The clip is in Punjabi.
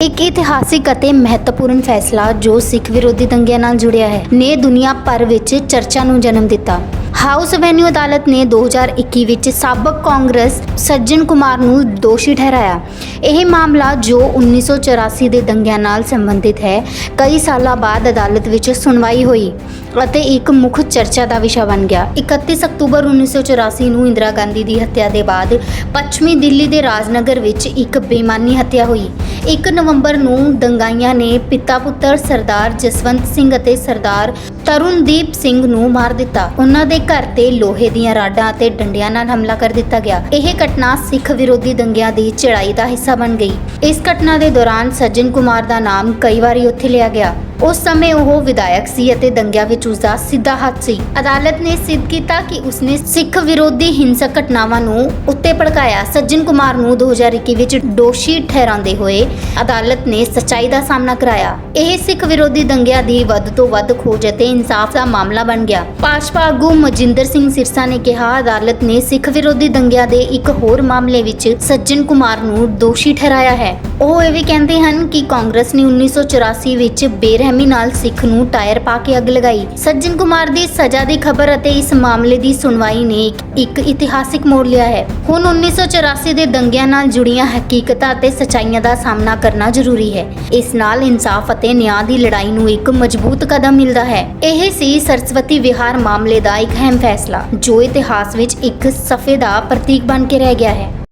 ਇੱਕ ਇਤਿਹਾਸਿਕ ਅਤੇ ਮਹੱਤਵਪੂਰਨ ਫੈਸਲਾ ਜੋ ਸਿੱਖ ਵਿਰੋਧੀ ਦੰਗਿਆਂ ਨਾਲ ਜੁੜਿਆ ਹੈ, ਨੇ ਦੁਨੀਆ ਭਰ ਵਿੱਚ ਚਰਚਾ ਨੂੰ ਜਨਮ ਦਿੱਤਾ। ਹਾਊਸ ਐਵੇਨਿਊ ਅਦਾਲਤ ਨੇ 2021 ਵਿੱਚ ਸਾਬਕ ਕਾਂਗਰਸ ਸੱਜਣ ਕੁਮਾਰ ਨੂੰ ਦੋਸ਼ੀ ਠਹਿਰਾਇਆ। ਇਹ ਮਾਮਲਾ ਜੋ 1984 ਦੇ ਦੰਗਿਆਂ ਨਾਲ ਸੰਬੰਧਿਤ ਹੈ, ਕਈ ਸਾਲਾਂ ਬਾਅਦ ਅਦਾਲਤ ਵਿੱਚ ਸੁਣਵਾਈ ਹੋਈ ਅਤੇ ਇੱਕ ਮੁੱਖ ਚਰਚਾ ਦਾ ਵਿਸ਼ਾ ਬਣ ਗਿਆ। 31 ਅਕਤੂਬਰ 1984 ਨੂੰ ਇੰਦਰਾ ਗਾਂਧੀ ਦੀ ਹੱਤਿਆ ਦੇ ਬਾਅਦ ਪੱਛਮੀ ਦਿੱਲੀ ਦੇ ਰਾਜਨਗਰ ਵਿੱਚ ਇੱਕ ਬੇਈਮਾਨੀ ਹੱਤਿਆ ਹੋਈ। 1 ਨਵੰਬਰ ਨੂੰ ਦੰਗਾਈਆਂ ਨੇ ਪਿਤਾ ਪੁੱਤਰ ਸਰਦਾਰ ਜਸਵੰਤ ਸਿੰਘ ਅਤੇ ਸਰਦਾਰ ਤਰੁਣਦੀਪ ਸਿੰਘ ਨੂੰ ਮਾਰ ਦਿੱਤਾ। ਉਹਨਾਂ ਦੇ ਘਰ ਤੇ ਲੋਹੇ ਦੀਆਂ ਰਾਡਾਂ ਅਤੇ ਡੰਡਿਆਂ ਨਾਲ ਹਮਲਾ ਕਰ ਦਿੱਤਾ ਗਿਆ। ਇਹ ਘਟਨਾ ਸਿੱਖ ਵਿਰੋਧੀ ਦੰਗਿਆਂ ਦੀ ਚੜ੍ਹਾਈ ਦਾ ਹਿੱਸਾ ਬਣ ਗਈ। ਇਸ ਘਟਨਾ ਦੇ ਦੌਰਾਨ ਸੱਜਣ ਕੁਮਾਰ ਦਾ ਨਾਮ ਕਈ ਵਾਰੀ ਉੱਥੇ ਲਿਆ ਗਿਆ। ਉਸ ਸਮੇਂ ਉਹ ਵਿਧਾਇਕ ਸੀ ਅਤੇ ਦੰਗਿਆਂ ਵਿੱਚ ਉਸ ਦਾ ਸਿੱਧਾ ਹੱਥ ਸੀ। ਅਦਾਲਤ ਨੇ ਸਿੱਧ ਕੀਤਾ ਕਿ ਉਸਨੇ ਸਿੱਖ ਵਿਰੋਧੀ ਹਿੰਸਕ ਘਟਨਾਵਾਂ ਨੂੰ ਉੱਤੇ ਭੜਕਾਇਆ। ਸੱਜਣ ਕੁਮਾਰ ਨੂੰ 2021 ਵਿੱਚ ਦੋਸ਼ੀ ਠਹਿਰਾਉਂਦੇ ਹੋਏ ਅਦਾਲਤ ਨੇ ਸੱਚਾਈ ਦਾ ਸਾਹਮਣਾ ਕਰਾਇਆ। ਇਹ ਸਿੱਖ ਵਿਰੋਧੀ ਦੰਗਿਆਂ ਦੀ ਵੱਧ ਤੋਂ ਵੱਧ ਖੋਜ ਅਤੇ ਇਨਸਾਫ ਦਾ ਮਾਮਲਾ ਬਣ ਗਿਆ। ਭਾਜਪਾ ਆਗੂ ਮਜਿੰਦਰ ਸਿੰਘ ਸਿਰਸਾ ਨੇ ਕਿਹਾ, ਅਦਾਲਤ ਨੇ ਸਿੱਖ ਵਿਰੋਧੀ ਦੰਗਿਆਂ ਦੇ ਇੱਕ ਹੋਰ ਮਾਮਲੇ ਵਿੱਚ ਸੱਜਣ ਕੁਮਾਰ ਨੂੰ ਦੋਸ਼ੀ ਠਹਿਰਾਇਆ ਹੈ। ਉਹ ਇਹ ਵੀ ਕਹਿੰਦੇ ਹਨ ਕਿ ਕਾਂਗਰਸ ਨੇ 1984 ਵਿੱਚ ਬੇਰਹਿਮੀ ਨਾਲ ਸਿੱਖ ਨੂੰ ਟਾਇਰ ਪਾ ਕੇ ਅੱਗ ਲਗਾਈ। ਸੱਜਣ ਕੁਮਾਰ ਦੀ ਸਜ਼ਾ ਦੀ ਖਬਰ ਅਤੇ ਇਸ ਮਾਮਲੇ ਦੀ ਸੁਣਵਾਈ ਨੇ ਇੱਕ- ਇਤਿਹਾਸਿਕ ਮੋੜ ਲਿਆ ਹੈ। ਹੁਣ 1984 ਦੇ ਦੰਗਿਆਂ ਨਾਲ ਜੁੜੀਆਂ ਹਕੀਕਤਾਂ ਅਤੇ ਸਚਾਈਆਂ ਦਾ ਸਾਹਮਣਾ ਕਰਨਾ ਜ਼ਰੂਰੀ ਹੈ। ਇਸ ਨਾਲ ਇਨਸਾਫ ਅਤੇ ਨਿਆਂ ਦੀ ਲੜਾਈ ਨੂੰ ਇੱਕ ਮਜ਼ਬੂਤ ਕਦਮ ਮਿਲਦਾ ਹੈ। ਇਹ ਸੀ ਸਰਸਵਤੀ ਵਿਹਾਰ ਮਾਮਲੇ ਦਾ ਇੱਕ ਅਹਿਮ ਫੈਸਲਾ, ਜੋ ਇਤਿਹਾਸ ਵਿੱਚ ਇੱਕ ਸਫੇ ਦਾ ਪ੍ਰਤੀਕ ਬਣ ਕੇ ਰਹਿ ਗਿਆ ਹੈ।